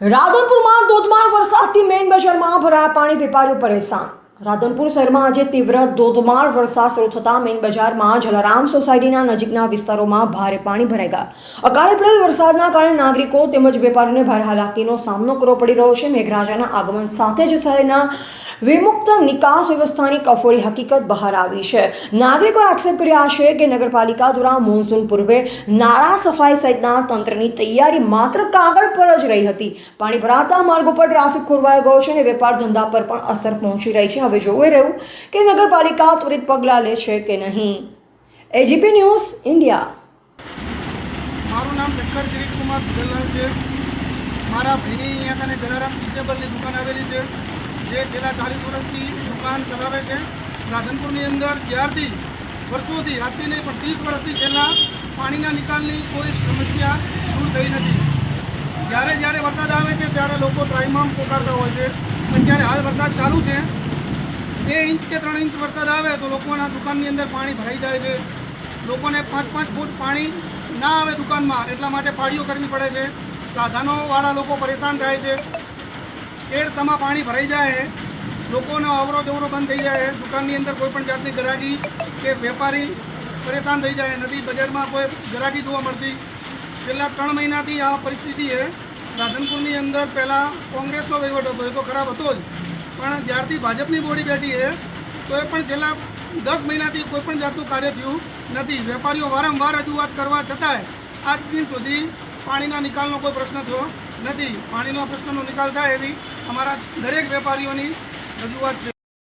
રાધનપુરમાં ધોધમાર વરસાદથી મેઇન બજારમાં ભરાયા પાણી વેપારીઓ પરેશાન. રાધનપુર શહેરમાં આજે તીવ્ર ધોધમાર વરસાદ શરૂ થતાં મેઇન બજારમાં જલારામ સોસાયટીના નજીકના વિસ્તારોમાં ભારે પાણી ભરાઈ ગયા. અકાળે પડેલ વરસાદના કારણે નાગરિકો તેમજ વેપારીઓને ભારે હાલાકીનો સામનો કરવો પડી રહ્યો છે. મેઘરાજાના આગમન સાથે જ શહેરના વિમુક્ત નિકાસ વ્યવસ્થાની કફોડી હકીકત બહાર આવી છે. નાગરિકોએ આક્ષેપ કર્યા છે કે નગરપાલિકા દ્વારા મોન્સૂન પૂર્વે નાળા સફાઈ સહિતના તંત્રની તૈયારી માત્ર કાગળ પર જ રહી હતી. પાણી ભરાતા માર્ગો પર ટ્રાફિક ખોરવાઈ ગયો છે અને વેપાર ધંધા પર પણ અસર પહોંચી રહી છે. હવે જોવું રહ્યું કે નગરપાલિકા ત્વરિત પગલાં લે કે નહીં. એજીપી ન્યૂઝ ઇન્ડિયા મારું નામ શંકર કિરીટકુમાર ભુજેલાલ છે. મારા ભાઈની અહીંયા કને જલારામ વેજીટેબલની દુકાન આવેલી છે. જે છેલ્લા ચાલીસ વર્ષથી દુકાન ચલાવે છે. રાધનપુરની અંદર જ્યારથી વર્ષોથી આજથી નહીં, પણ ત્રીસ વર્ષથી છેલ્લા પાણીના નિકાલની કોઈ સમસ્યા દૂર થઈ નથી. જ્યારે જ્યારે વરસાદ આવે છે, ત્યારે લોકો ત્રાઇમામ પોકારતા હોય છે. પણ જ્યારે હાલ વરસાદ ચાલુ છે બે ઇંચ કે ત્રણ ઇંચ વરસાદ આવે તો લોકોના દુકાનની અંદર પાણી ભરાઈ જાય છે. લોકોને પાંચ પાંચ ફૂટ પાણી ના આવે દુકાનમાં, એટલા માટે પાળીઓ કરવી પડે છે. સાધનોવાળા લોકો પરેશાન થાય છે. કેળસમાં પાણી ભરાઈ જાય, લોકોનો અવરો જવરો બંધ થઈ જાય, દુકાનની અંદર કોઈ પણ જાતની ગરાગી કે વેપારી પરેશાન થઈ જાય નથી બજારમાં કોઈ ગરાગી જોવા મળતી. છેલ્લા ત્રણ મહિનાથી આ પરિસ્થિતિ છે. રાધનપુરની અંદર પહેલાં કોંગ્રેસનો વહીવટ હતો, એ તો ખરાબ હતો જ. પણ જ્યારથી ભાજપની બોડી બેઠી છે તો એ પણ છેલ્લા દસ મહિનાથી કોઈ પણ જાતનું કાર્ય થયું નથી. વેપારીઓ વારંવાર રજૂઆત કરવા છતાંય આજ દિન સુધી પાણીના નિકાલનો કોઈ પ્રશ્ન થયો નથી. પાણીનો પ્રશ્નનો નિકાલ થાય એવી અમારા દરેક વેપારીઓની રજૂઆત છે.